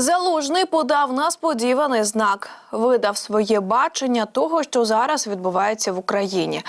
Залужний подав несподіваний знак, видав своє бачення того, що зараз відбувається в Україні.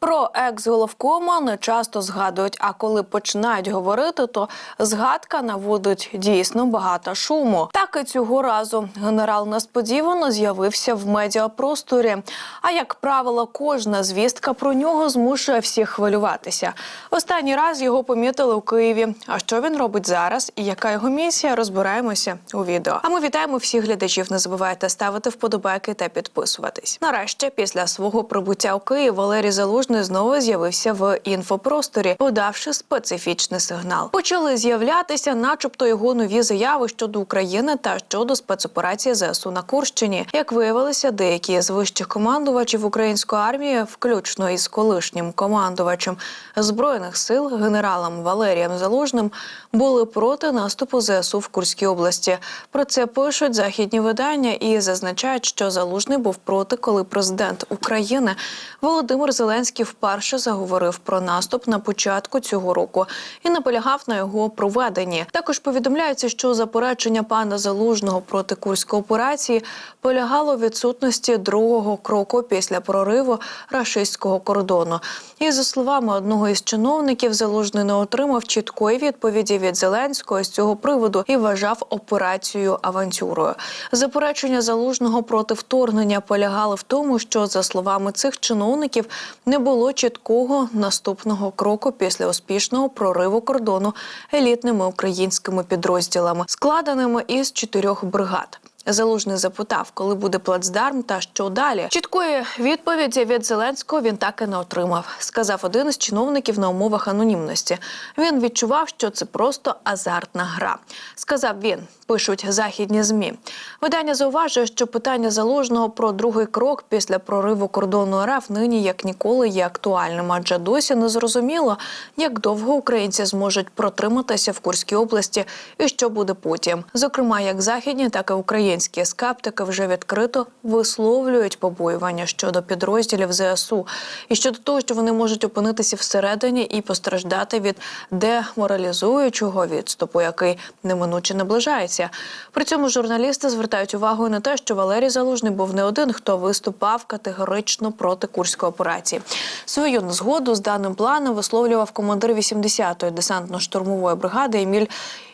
Про екс-головкома не часто згадують, а коли починають говорити, то згадка наводить дійсно багато шуму. Так і цього разу генерал несподівано з'явився в медіапросторі. А як правило, кожна звістка про нього змушує всіх хвилюватися. Останній раз його помітили у Києві. А що він робить зараз і яка його місія, розбираємося у відео. А ми вітаємо всіх глядачів. Не забувайте ставити вподобайки та підписуватись. Нарешті, після свого прибуття у Київ, Валерій Залужний знову з'явився в інфопросторі, подавши специфічний сигнал. Почали з'являтися, начебто, його нові заяви щодо України та щодо спецоперації ЗСУ на Курщині. Як виявилося, деякі з вищих командувачів української армії, включно із колишнім командувачем збройних сил генералом Валерієм Залужним, були проти наступу ЗСУ в Курській області. Про це пишуть західні видання і зазначають, що Залужний був проти, коли президент України Володимир Зеленський вперше заговорив про наступ на початку цього року і наполягав на його проведенні. Також повідомляється, що заперечення пана Залужного проти курської операції полягало в відсутності другого кроку після прориву рашистського кордону. І за словами одного із чиновників, Залужний не отримав чіткої відповіді від Зеленського з цього приводу і вважав операцію авантюрою. Заперечення залужного проти вторгнення полягали в тому, що за словами цих чиновників не було чіткого наступного кроку після успішного прориву кордону елітними українськими підрозділами, складеними із чотирьох бригад. Залужний запитав, коли буде плацдарм та що далі. Чіткої відповіді від Зеленського він так і не отримав. Сказав один із чиновників на умовах анонімності. Він відчував, що це просто азартна гра. Сказав він, пишуть західні змі. Видання зауважує, що питання залужного про другий крок після прориву кордону РФ нині як ніколи є актуальним, адже досі не зрозуміло, як довго українці зможуть протриматися в Курській області і що буде потім. Зокрема, як західні, так і українські скептики вже відкрито висловлюють побоювання щодо підрозділів ЗСУ і щодо того, що вони можуть опинитися всередині і постраждати від деморалізуючого відступу, який неминуче наближається. При цьому журналісти звертають увагу на те, що Валерій Залужний був не один, хто виступав категорично проти курської операції. Свою незгоду з даним планом висловлював командир 80-ї десантно-штурмової бригади Еміль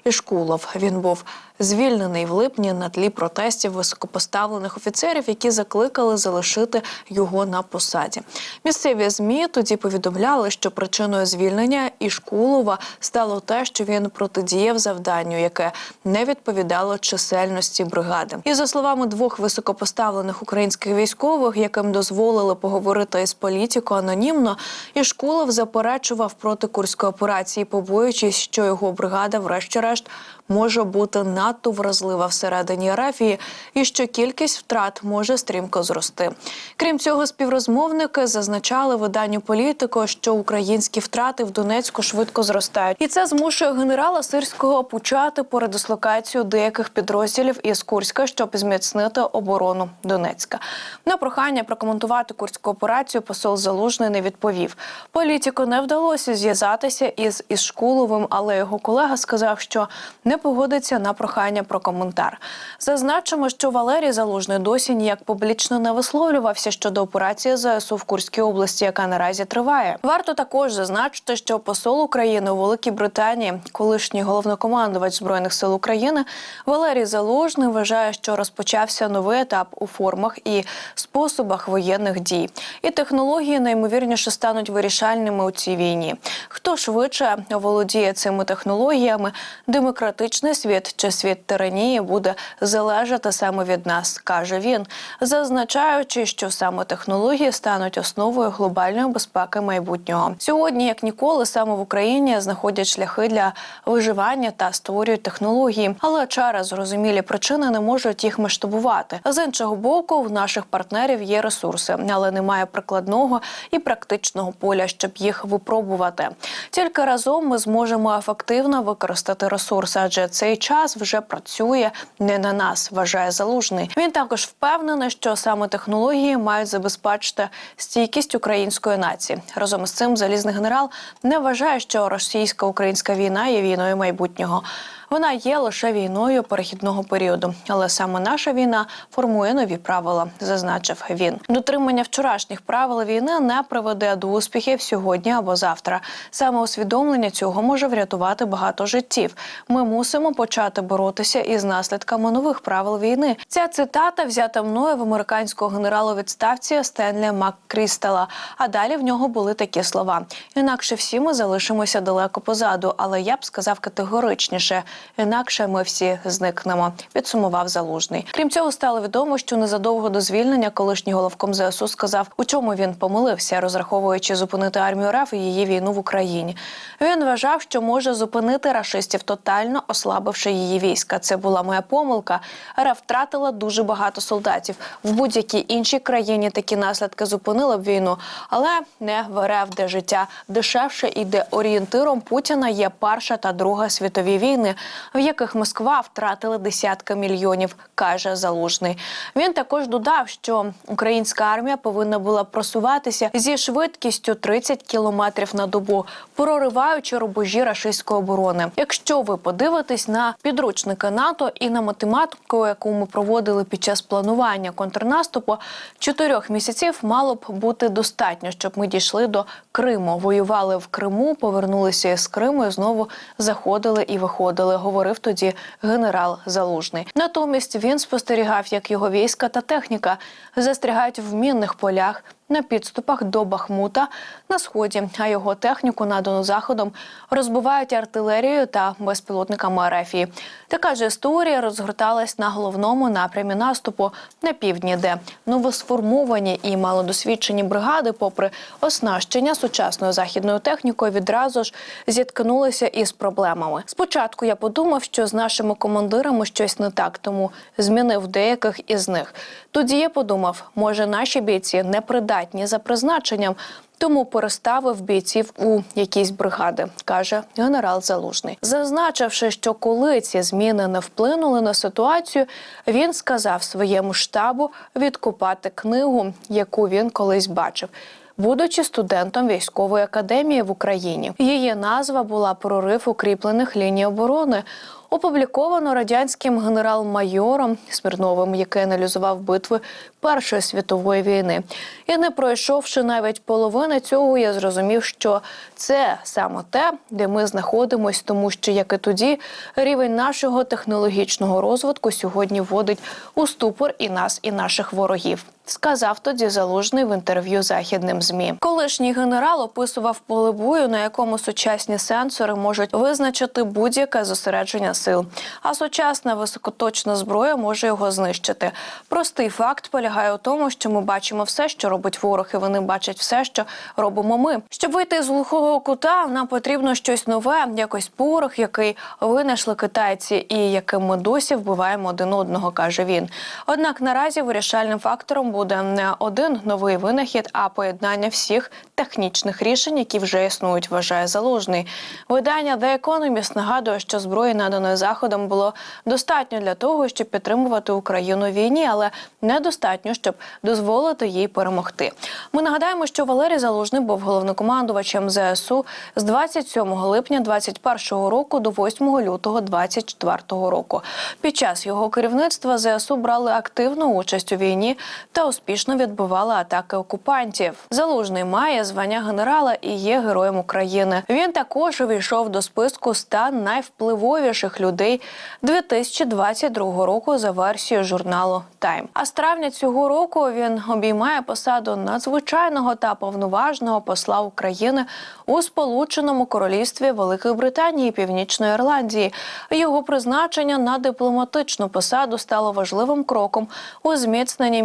Ішкулов. Він був звільнений в липні на тлі протестів високопоставлених офіцерів, які закликали залишити його на посаді. Місцеві змі тоді повідомляли, що причиною звільнення Ішкулова стало те, що він протидіяв завданню, яке не відповідало чисельності бригади. І за словами двох високопоставлених українських військових, яким дозволили поговорити із політикою анонімно, Ішкулов заперечував проти курської операції, побоюючись, що його бригада, врешті-решт, врешті-решт може бути надто вразлива всередині арафії і що кількість втрат може стрімко зрости. Крім цього, співрозмовники зазначали виданню політико, що українські втрати в Донецьку швидко зростають, і це змушує генерала Сирського почати передислокацію деяких підрозділів із Курська, щоб зміцнити оборону Донецька. На прохання прокоментувати курську операцію посол Залужний не відповів. Політику не вдалося зв'язатися із Ішкуловим, але його колега сказав, що не погодиться на прохання про коментар. Зазначимо, що Валерій Залужний досі ніяк публічно не висловлювався щодо операції ЗСУ в Курській області, яка наразі триває. Варто також зазначити, що посол України у Великій Британії, колишній головнокомандувач збройних сил України Валерій Залужний вважає, що розпочався новий етап у формах і способах воєнних дій, і технології наймовірніше стануть вирішальними у цій війні. Хто швидше володіє цими технологіями, демократичний світ чи світ тиранії буде залежати саме від нас, каже він, зазначаючи, що саме технології стануть основою глобальної безпеки майбутнього. Сьогодні, як ніколи, саме в Україні знаходять шляхи для виживання та створюють технології, але через зрозумілі причини не можуть їх масштабувати. З іншого боку, в наших партнерів є ресурси, але немає прикладного і практичного поля, щоб їх випробувати. Тільки разом ми зможемо ефективно використати ресурси, адже цей час вже працює не на нас, вважає залужний. Він також впевнений, що саме технології мають забезпечити стійкість української нації. Разом із цим залізний генерал не вважає, що російсько-українська війна є війною майбутнього. Вона є лише війною перехідного періоду, але саме наша війна формує нові правила, зазначив він. Дотримання вчорашніх правил війни не приведе до успіхів сьогодні або завтра. Саме усвідомлення цього може врятувати багато життів. Ми мусимо почати боротися із наслідками нових правил війни. Ця цитата взята мною в американського генерала відставці Стенлі Маккрістала. А далі в нього були такі слова: інакше всі ми залишимося далеко позаду, але я б сказав категоричніше, інакше ми всі зникнемо. Підсумував залужний. Крім цього, стало відомо, що незадовго до звільнення колишній головком ЗСУ сказав, у чому він помилився, розраховуючи зупинити армію РФ і її війну в Україні. Він вважав, що може зупинити рашистів тотально ослабивши її війська. Це була моя помилка. РФ втратила дуже багато солдатів. В будь-якій іншій країні такі наслідки зупинили б війну, але не в РФ, де життя дешевше і де орієнтиром Путіна є перша та друга світові війни, в яких Москва втратила десятки мільйонів, каже Залужний. Він також додав, що українська армія повинна була просуватися зі швидкістю 30 кілометрів на добу, прориваючи рубежі рашистської оборони. Якщо ви подивитесь на підручники НАТО і на математику, яку ми проводили під час планування контрнаступу, чотирьох місяців мало б бути достатньо, щоб ми дійшли до Криму. Воювали в Криму, повернулися із Криму і знову заходили і виходили. Говорив тоді генерал Залужний. Натомість він спостерігав, як його війська та техніка застрягають в мінних полях. На підступах до Бахмута на сході, а його техніку надану заходом розбивають артилерією та безпілотниками РФІ. Така ж історія розгорталась на головному напрямі наступу на півдні, де новосформовані і малодосвідчені бригади, попри оснащення сучасною західною технікою, відразу ж зіткнулися із проблемами. Спочатку я подумав, що з нашими командирами щось не так, тому змінив деяких із них. Тоді я подумав, може наші бійці не придатні за призначенням. Тому переставив бійців у якісь бригади, каже генерал Залужний. Зазначивши, що коли ці зміни не вплинули на ситуацію, він сказав своєму штабу відкупати книгу, яку він колись бачив. Будучи студентом військової академії в Україні, її назва була Прорив укріплених ліній оборони. Опубліковано радянським генерал-майором Смірновим, який аналізував битви Першої світової війни. І не пройшовши навіть половини цього, я зрозумів, що це саме те, де ми знаходимось, тому що як і тоді рівень нашого технологічного розвитку сьогодні вводить у ступор і нас, і наших ворогів. Сказав тоді залужний в інтерв'ю західним змі. Колишній генерал описував поле бою, на якому сучасні сенсори можуть визначити будь-яке зосередження сил, а сучасна високоточна зброя може його знищити. Простий факт полягає у тому, що ми бачимо все, що робить ворог, і вони бачать все, що робимо ми. Щоб вийти з глухого кута, нам потрібно щось нове, якось порох, який винайшли китайці, і яким ми досі вбиваємо один одного, каже він. Однак наразі вирішальним фактором буде не один новий винахід, а поєднання всіх технічних рішень, які вже існують, вважає залужний. Видання The Economist нагадує, що зброї наданої заходом було достатньо для того, щоб підтримувати Україну в війні, але недостатньо, щоб дозволити їй перемогти. Ми нагадаємо, що Валерій Залужний був головнокомандувачем ЗСУ з 27 липня 2021 року до 8 лютого 2024 року. Під час його керівництва ЗСУ брали активну участь у війні та успішно відбивали атаки окупантів. Залужний має звання генерала і є героєм України. Він також увійшов до списку ста найвпливовіших людей 2022 року за версією журналу Тайм. А з травня цього року він обіймає посаду надзвичайного та повноважного посла України у Сполученому Королівстві Великої Британії і Північної Ірландії. Його призначення на дипломатичну посаду стало важливим кроком у зміцненні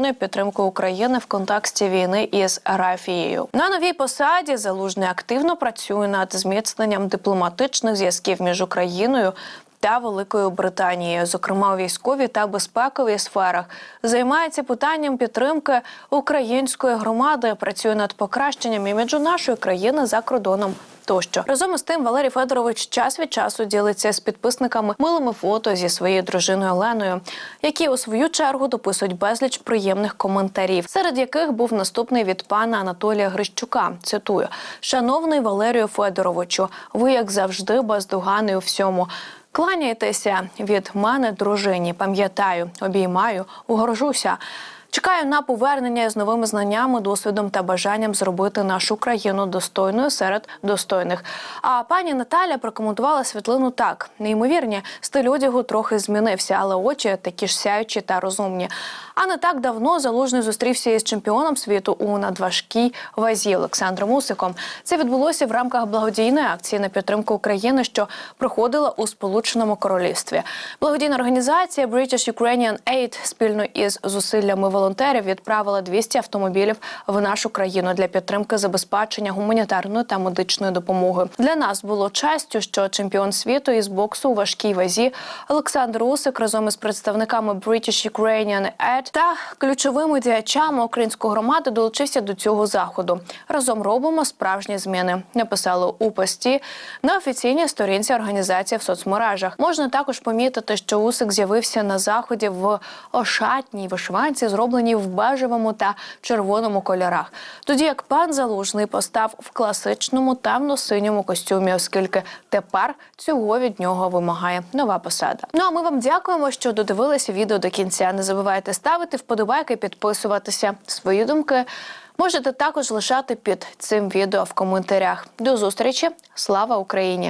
міжнародної підтримки України в контексті війни із Арафією. На новій посаді залужний активно працює над зміцненням дипломатичних зв'язків між Україною. Та Великою Британією, зокрема у військовій та безпековій сферах, займається питанням підтримки української громади, працює над покращенням іміджу нашої країни за кордоном. Тощо разом із тим Валерій Федорович час від часу ділиться з підписниками милими фото зі своєю дружиною Оленою, які у свою чергу дописують безліч приємних коментарів, серед яких був наступний від пана Анатолія Грищука. Цитую: Шановний Валерію Федоровичу, ви як завжди бездоганий у всьому. Кланяйтеся від мене, дружині. Пам'ятаю, обіймаю, угоржуся. Чекаю на повернення з новими знаннями, досвідом та бажанням зробити нашу країну достойною серед достойних. А пані Наталя прокоментувала світлину так: неймовірні, стиль одягу трохи змінився, але очі такі ж сяючі та розумні. А не так давно залужний зустрівся із чемпіоном світу у надважкій вазі Олександром Усиком. Це відбулося в рамках благодійної акції на підтримку України, що проходила у Сполученому Королівстві. Благодійна організація British Ukrainian Aid спільно із зусиллями волонтерів відправила 200 автомобілів в нашу країну для підтримки забезпечення гуманітарної та медичної допомоги. Для нас було честю, що чемпіон світу із боксу у важкій вазі Олександр Усик разом із представниками British Ukrainian Aid та ключовими діячами української громади долучився до цього заходу. Разом робимо справжні зміни. Написали у пості на офіційній сторінці організації в соцмережах. Можна також помітити, що Усик з'явився на заході в ошатній вишиванці, зробленій в бежевому та червоному кольорах. Тоді як пан Залужний постав в класичному темно-синьому костюмі, оскільки тепер цього від нього вимагає нова посада. Ну а ми вам дякуємо, що додивилися відео до кінця. Не забувайте ставити вподобайки, підписуватися свої думки. Можете також лишати під цим відео в коментарях. До зустрічі! Слава Україні!